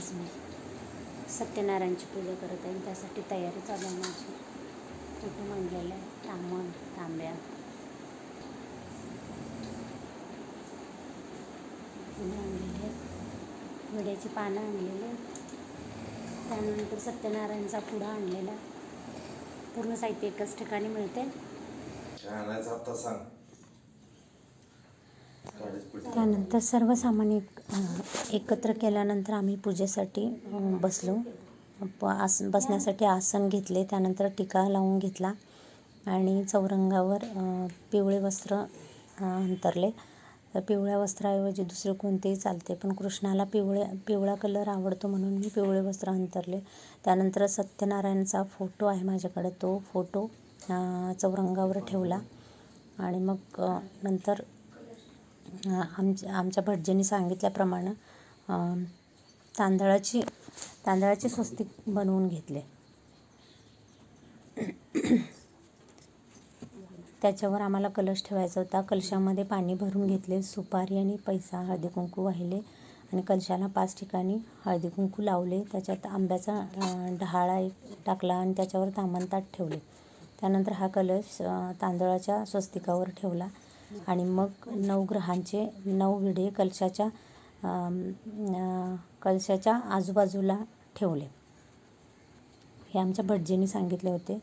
आज मी सत्यनारायणची पूजा करत आहे त्यासाठी तयारी चालू आहे माझी. कुठून आणलेलं आहे. तांबण तांब्या. आणलेले आणलेली विड्याची पानं आणलेली त्यानंतर सत्यनारायणचा पुडा आणलेला पूर्ण साहित्य एकाच ठिकाणी मिळते आता सांग. त्यानंतर सर्वसामान्य एकत्र केल्यानंतर आम्ही पूजेसाठी बसलो. प आस बसण्यासाठी आसन घेतले. त्यानंतर टिका लावून घेतला आणि चौरंगावर पिवळे वस्त्र अंतरले. तर पिवळ्या वस्त्राऐवजी दुसरे कोणतेही चालते पण कृष्णाला पिवळे पिवळा कलर आवडतो म्हणून मी पिवळे वस्त्र अंतरले. त्यानंतर सत्यनारायणचा फोटो आहे माझ्याकडे. तो फोटो चौरंगावर ठेवला आणि मग नंतर आमच्या आमच्या भटजींनी सांगितल्याप्रमाणे तांदळाची तांदळाची स्वस्तिक बनवून घेतले. त्याच्यावर आम्हाला कलश ठेवायचा होता. कलशामध्ये पाणी भरून घेतले. सुपारी आणि पैसा हळदी कुंकू वाहिले आणि कलशाला पाच ठिकाणी हळदी कुंकू लावले. त्याच्यात आंब्याचा अं, डहाळा एक टाकला आणि त्याच्यावर तामणताट ठेवले. त्यानंतर हा कलश तांदळाच्या स्वस्तिकावर ठेवला. आणि मग नऊ ग्रहांचे नऊ विडे कलशाच्या कलशाच्या आजूबाजूला ठेवले. हे आमच्या भटजींनी सांगितले होते.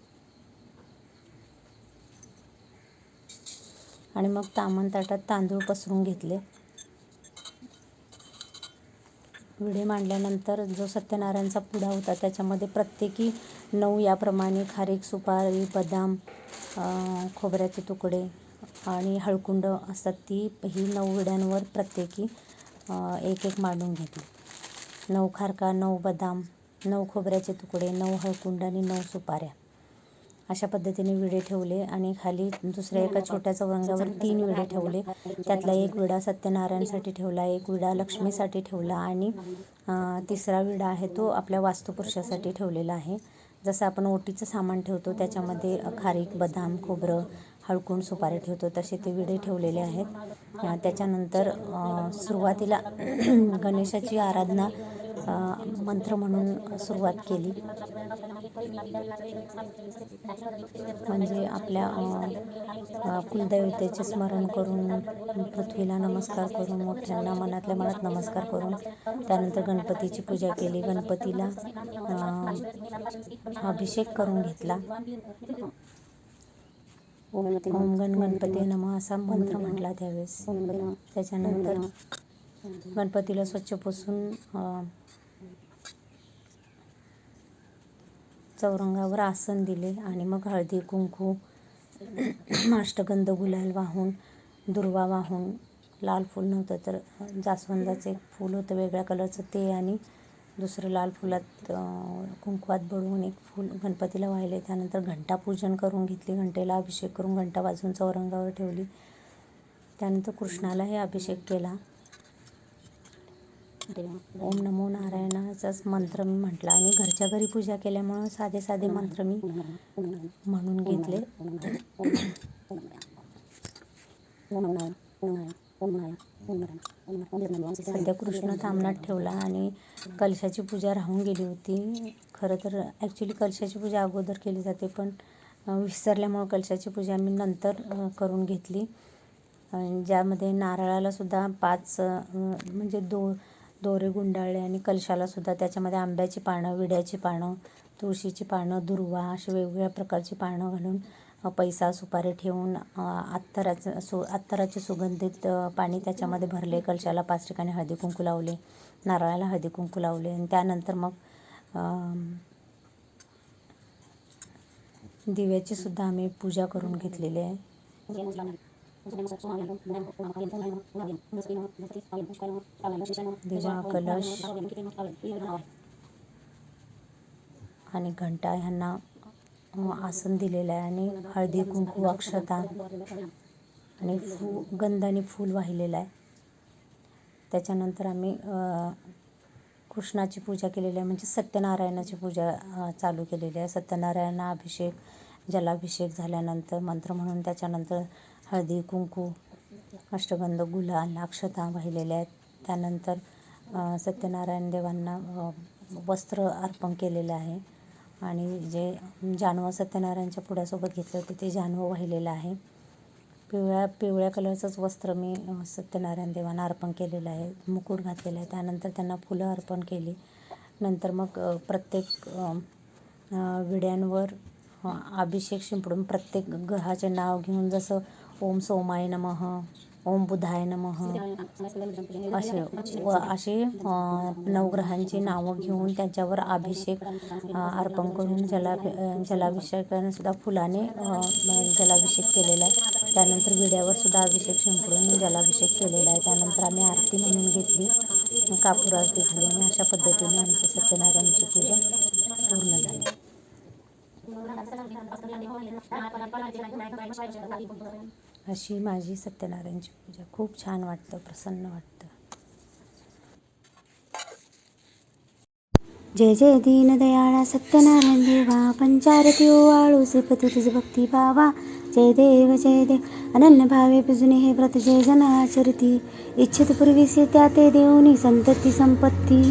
आणि मग तामण ताटात तांदूळ पसरून घेतले. विडे मांडल्यानंतर जो सत्यनारायणचा पुडा होता त्याच्यामध्ये प्रत्येकी नऊ याप्रमाणे खारीक सुपारी बदाम खोबऱ्याचे तुकडे आणि हळकुंड असतात ती ही नऊ विड्यांवर प्रत्येकी एक एक मांडून घेतली नऊ खारका नऊ बदाम नऊ खोबऱ्याचे तुकडे नऊ हळकुंड आणि नऊ सुपाऱ्या. अशा पद्धतीने विडे ठेवले आणि खाली दुसऱ्या एका छोट्या चौरंगावर तीन विडे ठेवले. त्यातला एक विडा सत्यनारायणसाठी ठेवला एक विडा लक्ष्मीसाठी ठेवला आणि तिसरा विडा आहे तो आपल्या वास्तुपुरुषासाठी ठेवलेला आहे. जसं आपण ओटीचं सामान ठेवतो त्याच्यामध्ये खारीक बदाम खोबरं हळकून सुपारी ठेवतो. तसे ते विडे ठेवलेले आहेत. त्याच्यानंतर सुरुवातीला गणेशाची आराधना मंत्र म्हणून सुरुवात केली. म्हणजे आपल्या कुलदैवतेचे स्मरण करून पृथ्वीला नमस्कार करून मोठ्यांना मनातल्या मनात नमस्कार करून त्यानंतर गणपतीची पूजा केली. गणपतीला अभिषेक करून घेतला. ओम गण गणपती नम असा मंत्र म्हटला त्यावेळेस. त्याच्यानंतर गणपतीला स्वच्छ पुसून चौरंगावर आसन दिले आणि मग हळदी कुंकू अष्टगंध गुलाल वाहून दुर्वा वाहून लाल फूल नव्हतं तर जास्वंदाचं एक फूल होतं वेगळ्या कलरचं ते आणि दुसरं लाल फुलात कुंकवात बुडवून एक फूल गणपतीला वाहिले. त्यानंतर घंटा पूजन करून घेतली. घंटेला अभिषेक करून घंटा वाजवून चौरंगावर ठेवली. त्यानंतर कृष्णालाही अभिषेक केला. ओम नमो नारायणाचाच मंत्र मी म्हटला. आणि घरच्या घरी पूजा केल्यामुळं साधे साधे मंत्र मी म्हणून घेतले. सध्या कृष्ण तामणात ठेवला आणि कलशाची पूजा राहून गेली होती. खरं तर ॲक्च्युली कलशाची पूजा अगोदर केली जाते पण विसरल्यामुळं कलशाची पूजा मी नंतर करून घेतली. ज्यामध्ये नारळालासुद्धा पाच म्हणजे दो दोरे गुंडाळले आणि कलशालासुद्धा त्याच्यामध्ये आंब्याची पानं विड्याची पानं तुळशीची पानं दुर्वा अशी वेगवेगळ्या प्रकारची पानं घालून पैसा सुपारी ठेवून अत्तराचं सु अत्तराचे सुगंधित पाणी त्याच्यामध्ये भरले. कलशाला पाच ठिकाणी हळदी कुंकू लावले. नारळाला हळदी कुंकू लावले. आणि त्यानंतर मग दिव्याची सुद्धा आम्ही पूजा करून घेतलेली आहे. दिवा कलश आणि घंटा ह्यांना आसन दिलेलं आहे आणि हळदी कुंकू अक्षता आणि फू गंधाने फूल वाहिलेलं आहे. त्याच्यानंतर आम्ही कृष्णाची पूजा केलेली आहे म्हणजे सत्यनारायणाची पूजा चालू केलेली आहे. सत्यनारायणा अभिषेक जलाभिषेक झाल्यानंतर मंत्र म्हणून त्याच्यानंतर हळदी कुंकू अष्टगंध गुलाल अक्षता वाहिलेल्या आहेत. त्यानंतर सत्यनारायण देवांना वस्त्र अर्पण केलेलं आहे. आणि जे जानवं सत्यनारायणच्या पुड्यासोबत घेतलं होते ते जानवं वाहिलेलं आहे. पिवळ्या पिवळ्या कलरचंच वस्त्र मी सत्यनारायण देवांना अर्पण केलेलं आहे मुकुट घातलेलं आहे. त्यानंतर त्यांना फुलं अर्पण केली. नंतर मग प्रत्येक विड्यांवर अभिषेक शिंपडून प्रत्येक ग्रहाचे नाव घेऊन जसं ओम सोमाय नमः ओम बुधाय नम असे व असे नवग्रहांची नावं घेऊन त्यांच्यावर अभिषेक अर्पण करून जला अ, जलाभिषेकाने सुद्धा फुलाने जलाभिषेक केलेला आहे त्यानंतर विड्यावर सुद्धा अभिषेक शिंपडून जलाभिषेक केलेला आहे त्यानंतर आम्ही आरती म्हणून घेतली कापूर आरती झाली आणि अशा पद्धतीने आमची सत्यनारायणची पूजा पूर्ण झाली अशी माझी सत्यनारायणची पूजा. खूप छान वाटतं प्रसन्न वाटतं. जय जय दीनदयाळा सत्यनारायण देवा पंचारती ओवाळू श्रीपती तुझ भक्ती भावा जय देव जय देव अनन्य भावे पुजुने हे व्रत जय जन आचरती इच्छित पूर्वीसे त्या ते देऊनी संतती संपत्ती.